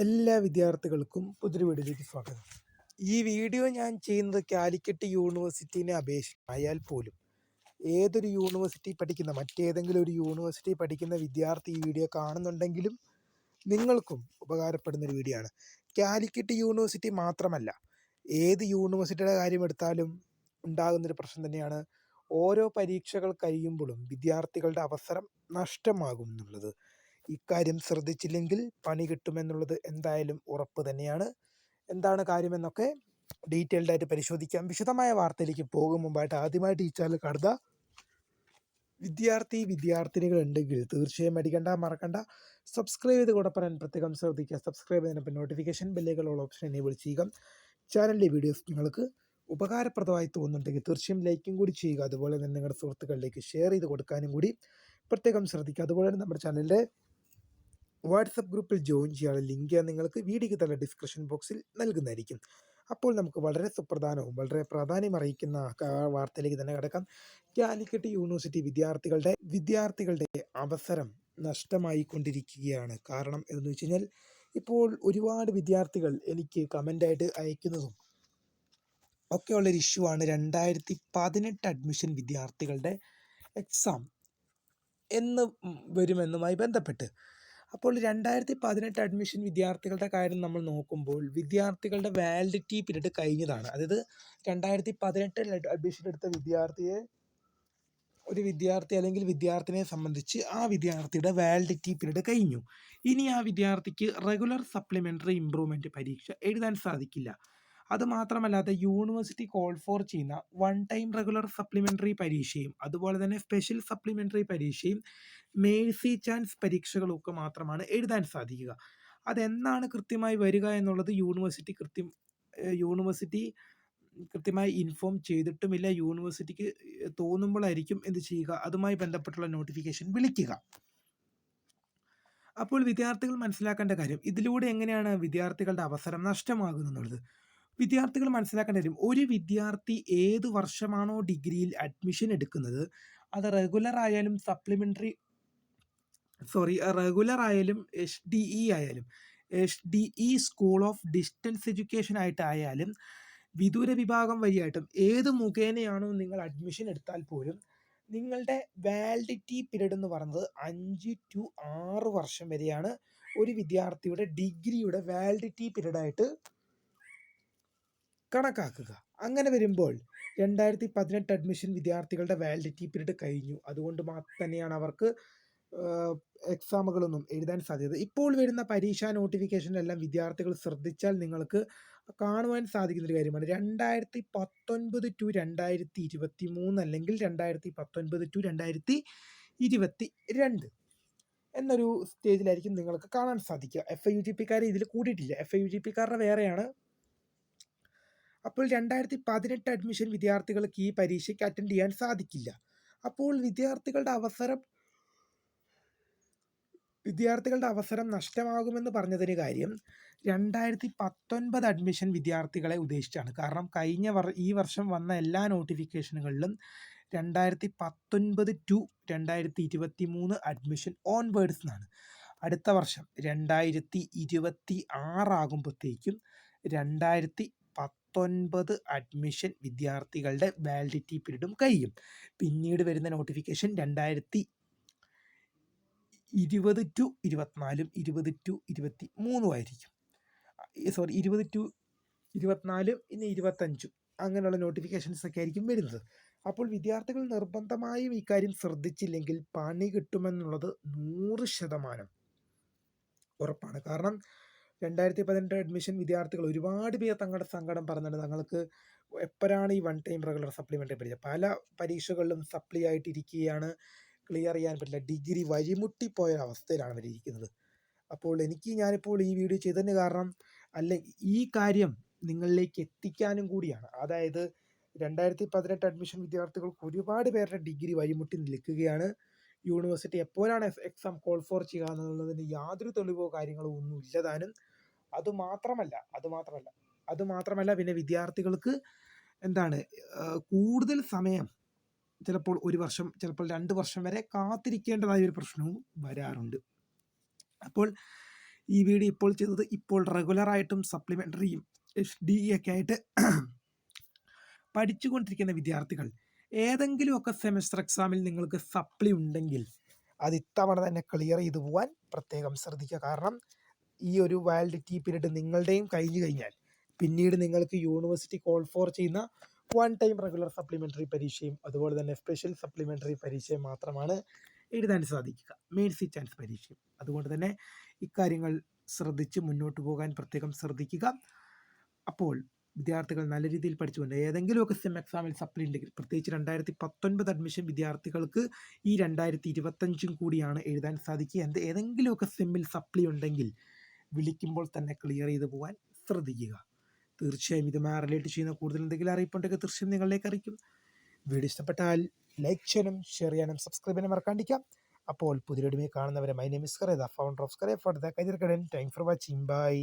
എല്ലാ വിദ്യാർത്ഥികൾക്കും പുതിയൊരു വീഡിയോയിലേക്ക് സ്വാഗതം. ഈ വീഡിയോ ഞാൻ ചെയ്യുന്നത് കാലിക്കറ്റ് യൂണിവേഴ്സിറ്റിനെ അപേക്ഷയായാൽ പോലും. ഏതൊരു യൂണിവേഴ്സിറ്റി പഠിക്കുന്ന മറ്റേതെങ്കിലും ഒരു യൂണിവേഴ്സിറ്റി പഠിക്കുന്ന വിദ്യാർത്ഥി ഈ വീഡിയോ കാണുന്നുണ്ടെങ്കിലും നിങ്ങൾക്കും ഉപകാരപ്പെടുന്ന ഒരു വീഡിയോ ആണ്. കാലിക്കറ്റ് യൂണിവേഴ്സിറ്റി മാത്രമല്ല ഏത് യൂണിവേഴ്സിറ്റിയുടെ കാര്യം എടുത്താലും ഉണ്ടാകുന്നൊരു പ്രശ്നം തന്നെയാണ് ഓരോ പരീക്ഷകൾ കഴിയുമ്പോഴും വിദ്യാർത്ഥികളുടെ അവസരം നഷ്ടമാകും എന്നുള്ളത്. ഇക്കാര്യം ശ്രദ്ധിച്ചില്ലെങ്കിൽ പണി കിട്ടുമെന്നുള്ളത് എന്തായാലും ഉറപ്പ് തന്നെയാണ്. എന്താണ് കാര്യമെന്നൊക്കെ ഡീറ്റെയിൽഡ് ആയിട്ട് പരിശോധിക്കാം. വിശദമായ വാർത്തയിലേക്ക് പോകും. മുമ്പായിട്ട് ആദ്യമായിട്ട് ഈ ചാനൽ കാണുക വിദ്യാർത്ഥി വിദ്യാർത്ഥിനികൾ ഉണ്ടെങ്കിൽ തീർച്ചയായും അടിക്കണ്ട മറക്കണ്ട. സബ്സ്ക്രൈബ് ചെയ്ത് കൂടെ പറയാൻ പ്രത്യേകം ശ്രദ്ധിക്കുക. സബ്സ്ക്രൈബ് ചെയ്തതിനൊപ്പം നോട്ടിഫിക്കേഷൻ ബില്ലുകളുള്ള ഓപ്ഷൻ എനേബിൾ ചെയ്യുക. ചാനലിലെ വീഡിയോസ് നിങ്ങൾക്ക് ഉപകാരപ്രദമായി തോന്നുന്നുണ്ടെങ്കിൽ തീർച്ചയായും ലൈക്കും കൂടി ചെയ്യുക. അതുപോലെ തന്നെ നിങ്ങളുടെ സുഹൃത്തുക്കളിലേക്ക് ഷെയർ ചെയ്ത് കൊടുക്കാനും കൂടി പ്രത്യേകം ശ്രദ്ധിക്കുക. അതുപോലെ തന്നെ നമ്മുടെ ചാനലിലെ വാട്സപ്പ് ഗ്രൂപ്പിൽ ജോയിൻ ചെയ്യാനുള്ള ലിങ്ക് ഞാൻ നിങ്ങൾക്ക് വീഡിയോയ്ക്ക് തന്നെ ഡിസ്ക്രിപ്ഷൻ ബോക്സിൽ നൽകുന്നതായിരിക്കും. അപ്പോൾ നമുക്ക് വളരെ സുപ്രധാനവും വളരെ പ്രാധാന്യം അറിയിക്കുന്ന വാർത്തയിലേക്ക് തന്നെ കിടക്കാം. കാലിക്കറ്റ് യൂണിവേഴ്സിറ്റി വിദ്യാർത്ഥികളുടെ വിദ്യാർത്ഥികളുടെ അവസരം നഷ്ടമായി കൊണ്ടിരിക്കുകയാണ് കാരണം എന്ന് വെച്ച് കഴിഞ്ഞാൽ ഇപ്പോൾ ഒരുപാട് വിദ്യാർത്ഥികൾ എനിക്ക് കമന്റായിട്ട് അയക്കുന്നതും ഒക്കെയുള്ളൊരു ഇഷ്യൂ ആണ് രണ്ടായിരത്തി പതിനെട്ട് അഡ്മിഷൻ വിദ്യാർത്ഥികളുടെ എക്സാം എന്ന് വരുമെന്നുമായി ബന്ധപ്പെട്ട്. അപ്പോൾ രണ്ടായിരത്തി പതിനെട്ട് അഡ്മിഷൻ വിദ്യാർത്ഥികളുടെ കാര്യം നമ്മൾ നോക്കുമ്പോൾ വിദ്യാർത്ഥികളുടെ വാലിഡിറ്റി പീരീഡ് കഴിഞ്ഞതാണ്. അതായത് രണ്ടായിരത്തി പതിനെട്ടിൽ അഡ്മിഷൻ എടുത്ത വിദ്യാർത്ഥിയെ ഒരു വിദ്യാർത്ഥി അല്ലെങ്കിൽ വിദ്യാർത്ഥിനെ സംബന്ധിച്ച് ആ വിദ്യാർത്ഥിയുടെ വാലിഡിറ്റി പീരീഡ് കഴിഞ്ഞു. ഇനി ആ വിദ്യാർത്ഥിക്ക് റെഗുലർ സപ്ലിമെന്ററി ഇമ്പ്രൂവ്മെന്റ് പരീക്ഷ എഴുതാൻ സാധിക്കില്ല. അതുമാത്രമല്ലാതെ യൂണിവേഴ്സിറ്റി കോൾ ഫോർ ചെയ്യുന്ന വൺ ടൈം റെഗുലർ സപ്ലിമെന്ററി പരീക്ഷയും അതുപോലെ തന്നെ സ്പെഷ്യൽ സപ്ലിമെന്ററി പരീക്ഷയും മേഴ്സി ചാൻസ് പരീക്ഷകളൊക്കെ മാത്രമാണ് എഴുതാൻ സാധിക്കുക. അതെന്നാണ് കൃത്യമായി വരിക എന്നുള്ളത് യൂണിവേഴ്സിറ്റി കൃത്യം യൂണിവേഴ്സിറ്റി കൃത്യമായി ഇൻഫോം ചെയ്തിട്ടുമില്ല. യൂണിവേഴ്സിറ്റിക്ക് തോന്നുമ്പോഴായിരിക്കും എന്ത് ചെയ്യുക? അതുമായി ബന്ധപ്പെട്ടുള്ള നോട്ടിഫിക്കേഷൻ വിളിക്കുക. അപ്പോൾ വിദ്യാർത്ഥികൾ മനസ്സിലാക്കേണ്ട കാര്യം ഇതിലൂടെ എങ്ങനെയാണ് വിദ്യാർത്ഥികളുടെ അവസരം നഷ്ടമാകുന്നത് എന്നുള്ളത്? വിദ്യാർത്ഥികൾ മനസ്സിലാക്കേണ്ട കാര്യം ഒരു വിദ്യാർത്ഥി ഏത് വർഷമാണോ ഡിഗ്രിയിൽ അഡ്മിഷൻ എടുക്കുന്നത്? അത് റെഗുലർ ആയാലും സപ്ലിമെന്ററി സോറി റെഗുലർ ആയാലും എച്ച് ഡി ഇ ആയാലും H D E school of distance education ആയിട്ടായാലും വിദൂര വിഭാഗം വഴിയായിട്ടും ഏത് മുഖേനയാണോ നിങ്ങൾ അഡ്മിഷൻ എടുത്താൽ പോലും നിങ്ങളുടെ വാലിഡിറ്റി പീരീഡ് എന്ന് പറയുന്നത് അഞ്ച് ടു ആറ് വർഷം വരെയാണ് ഒരു വിദ്യാർത്ഥിയുടെ ഡിഗ്രിയുടെ വാലിഡിറ്റി പീരീഡായിട്ട് കണക്കാക്കുക. അങ്ങനെ വരുമ്പോൾ രണ്ടായിരത്തി പതിനെട്ട് അഡ്മിഷൻ വിദ്യാർത്ഥികളുടെ വാലിഡിറ്റി പീരീഡ് കഴിഞ്ഞു. അതുകൊണ്ട് മാത്രം തന്നെയാണ് അവർക്ക് എക്സാമുകളൊന്നും എഴുതാൻ സാധ്യത. ഇപ്പോൾ വരുന്ന പരീക്ഷാ നോട്ടിഫിക്കേഷനിലെല്ലാം വിദ്യാർത്ഥികൾ ശ്രദ്ധിച്ചാൽ നിങ്ങൾക്ക് കാണുവാൻ സാധിക്കുന്ന ഒരു കാര്യമാണ്. രണ്ടായിരത്തി പത്തൊൻപത് ടു രണ്ടായിരത്തി ഇരുപത്തി മൂന്ന് അല്ലെങ്കിൽ രണ്ടായിരത്തി പത്തൊൻപത് ടു രണ്ടായിരത്തി ഇരുപത്തി രണ്ട് എന്നൊരു സ്റ്റേജിലായിരിക്കും നിങ്ങൾക്ക് കാണാൻ സാധിക്കുക. എഫ് ഐ യു ജി പിക്കാർ ഇതിൽ കൂടിയിട്ടില്ല. എഫ് ഐ യു ജി പിക്കാരുടെ വേറെയാണ്. അപ്പോൾ രണ്ടായിരത്തി പതിനെട്ട് അഡ്മിഷൻ വിദ്യാർത്ഥികൾക്ക് ഈ പരീക്ഷയ്ക്ക് അറ്റൻഡ് ചെയ്യാൻ സാധിക്കില്ല. അപ്പോൾ വിദ്യാർത്ഥികളുടെ അവസരം വിദ്യാർത്ഥികളുടെ അവസരം നഷ്ടമാകുമെന്ന് പറഞ്ഞതിന് കാര്യം രണ്ടായിരത്തി പത്തൊൻപത് അഡ്മിഷൻ വിദ്യാർത്ഥികളെ ഉദ്ദേശിച്ചാണ്. കാരണം കഴിഞ്ഞ വർ ഈ വർഷം വന്ന എല്ലാ നോട്ടിഫിക്കേഷനുകളിലും രണ്ടായിരത്തി പത്തൊൻപത് ടു രണ്ടായിരത്തി ഇരുപത്തി മൂന്ന് അഡ്മിഷൻ ഓൺവേർഡ്സ് എന്നാണ് അടുത്ത വർഷം രണ്ടായിരത്തി ഇരുപത്തി ആറാകുമ്പോഴത്തേക്കും രണ്ടായിരത്തി പത്തൊൻപത് അഡ്മിഷൻ വിദ്യാർത്ഥികളുടെ വാലിഡിറ്റി പീരീഡും കഴിയും. പിന്നീട് വരുന്ന നോട്ടിഫിക്കേഷൻ രണ്ടായിരത്തി ഇരുപത് ടു ഇരുപത്തിനാലും ഇരുപത് ടു ഇരുപത്തി മൂന്നും ആയിരിക്കും സോറി ഇരുപത് ടു ഇരുപത്തിനാലും ഇനി ഇരുപത്തഞ്ചും അങ്ങനെയുള്ള നോട്ടിഫിക്കേഷൻസ് ഒക്കെ ആയിരിക്കും വരുന്നത്. അപ്പോൾ വിദ്യാർത്ഥികൾ നിർബന്ധമായും ഇക്കാര്യം ശ്രദ്ധിച്ചില്ലെങ്കിൽ പണി കിട്ടുമെന്നുള്ളത് നൂറ് ശതമാനം ഉറപ്പാണ്. കാരണം രണ്ടായിരത്തി പതിനെട്ട് അഡ്മിഷൻ വിദ്യാർത്ഥികൾ ഒരുപാട് പേർ തങ്ങളുടെ സങ്കടം പറഞ്ഞിട്ടുണ്ട് തങ്ങൾക്ക് എപ്പോഴാണ് ഈ വൺ ടൈം റെഗുലർ സപ്ലിമെന്ററി പരീക്ഷ പല പരീക്ഷകളിലും സപ്ലി ആയിട്ടിരിക്കുകയാണ് ക്ലിയർ ചെയ്യാൻ പറ്റില്ല. ഡിഗ്രി വഴിമുട്ടിപ്പോയ അവസ്ഥയിലാണ് അവരിയ്ക്കുന്നത് അപ്പോൾ എനിക്ക് ഞാനിപ്പോൾ ഈ വീഡിയോ ചെയ്തതിന് കാരണം അല്ലെ ഈ കാര്യം നിങ്ങളിലേക്ക് എത്തിക്കാനും കൂടിയാണ്. അതായത് രണ്ടായിരത്തി പതിനെട്ട് അഡ്മിഷൻ വിദ്യാർത്ഥികൾക്ക് ഒരുപാട് പേരുടെ ഡിഗ്രി വഴിമുട്ടി നിൽക്കുകയാണ്. യൂണിവേഴ്സിറ്റി എപ്പോഴാണ് എക്സാം കോൾ ഫോർ ചെയ്യുക എന്നുള്ളതിന് യാതൊരു തെളിവോ കാര്യങ്ങളോ ഒന്നും ഇല്ലതാനും അതുമാത്രമല്ല അതുമാത്രമല്ല അതുമാത്രമല്ല പിന്നെ വിദ്യാർത്ഥികൾക്ക് എന്താണ് കൂടുതൽ സമയം ചിലപ്പോൾ ഒരു വർഷം ചിലപ്പോൾ രണ്ട് വർഷം വരെ കാത്തിരിക്കേണ്ടതായ ഒരു പ്രശ്നവും വരാറുണ്ട്. അപ്പോൾ ഈ വീഡിയോ ഇപ്പോൾ ചെയ്തത് ഇപ്പോൾ റെഗുലറായിട്ടും സപ്ലിമെന്ററിയും എച്ച് ഡി ഒക്കെ ആയിട്ട് പഠിച്ചുകൊണ്ടിരിക്കുന്ന വിദ്യാർത്ഥികൾ ഏതെങ്കിലുമൊക്കെ സെമസ്റ്റർ എക്സാമിൽ നിങ്ങൾക്ക് സപ്ലി ഉണ്ടെങ്കിൽ അത് ഇത്തവണ തന്നെ ക്ലിയർ ചെയ്തു പോകാൻ പ്രത്യേകം ശ്രദ്ധിക്കുക. കാരണം ഈ ഒരു വാലിഡിറ്റി പീരീഡ് നിങ്ങളുടെയും കഴിഞ്ഞു കഴിഞ്ഞാൽ പിന്നീട് നിങ്ങൾക്ക് യൂണിവേഴ്സിറ്റി കോൾ ഫോർ ചെയ്യുന്ന വൺ ടൈം റെഗുലർ സപ്ലിമെന്ററി പരീക്ഷയും അതുപോലെ തന്നെ സ്പെഷ്യൽ സപ്ലിമെന്ററി പരീക്ഷയും മാത്രമാണ് എഴുതാൻ സാധിക്കുക. മേഴ്സി ചാൻസ് പരീക്ഷയും. അതുകൊണ്ട് തന്നെ ഇക്കാര്യങ്ങൾ ശ്രദ്ധിച്ച് മുന്നോട്ട് പോകാൻ പ്രത്യേകം ശ്രദ്ധിക്കുക. അപ്പോൾ വിദ്യാർത്ഥികൾ നല്ല രീതിയിൽ പഠിച്ചുകൊണ്ട് ഏതെങ്കിലുമൊക്കെ സെം എക്സാമിൽ സപ്ലി ഉണ്ടെങ്കിൽ പ്രത്യേകിച്ച് രണ്ടായിരത്തി പത്തൊൻപത് അഡ്മിഷൻ വിദ്യാർത്ഥികൾക്ക് ഈ രണ്ടായിരത്തി ഇരുപത്തഞ്ചും കൂടിയാണ് എഴുതാൻ സാധിക്കുക. എന്ത് ഏതെങ്കിലുമൊക്കെ സെമ്മിൽ സപ്ലി ഉണ്ടെങ്കിൽ വിളിക്കുമ്പോൾ തന്നെ ക്ലിയർ ചെയ്ത് പോകാൻ ശ്രദ്ധിക്കുക. തീർച്ചയായും ഇതുമായി റിലേറ്റ് ചെയ്യുന്ന കൂടുതൽ എന്തെങ്കിലും അറിയിപ്പുണ്ടെങ്കിൽ തീർച്ചയായും നിങ്ങളിലേക്ക് അറിയിക്കും. വീഡിയോ ഇഷ്ടപ്പെട്ടാൽ ലൈക്ക് ചെയ്യാനും ഷെയർ ചെയ്യാനും സബ്സ്ക്രൈബ് ചെയ്യാനും മറക്കാണ്ടിരിക്കാം. അപ്പോൾ പുതിയൊരുമയെ കാണുന്നവരെ my name is founder of സ്കറേ for the career guidance thank for watching bye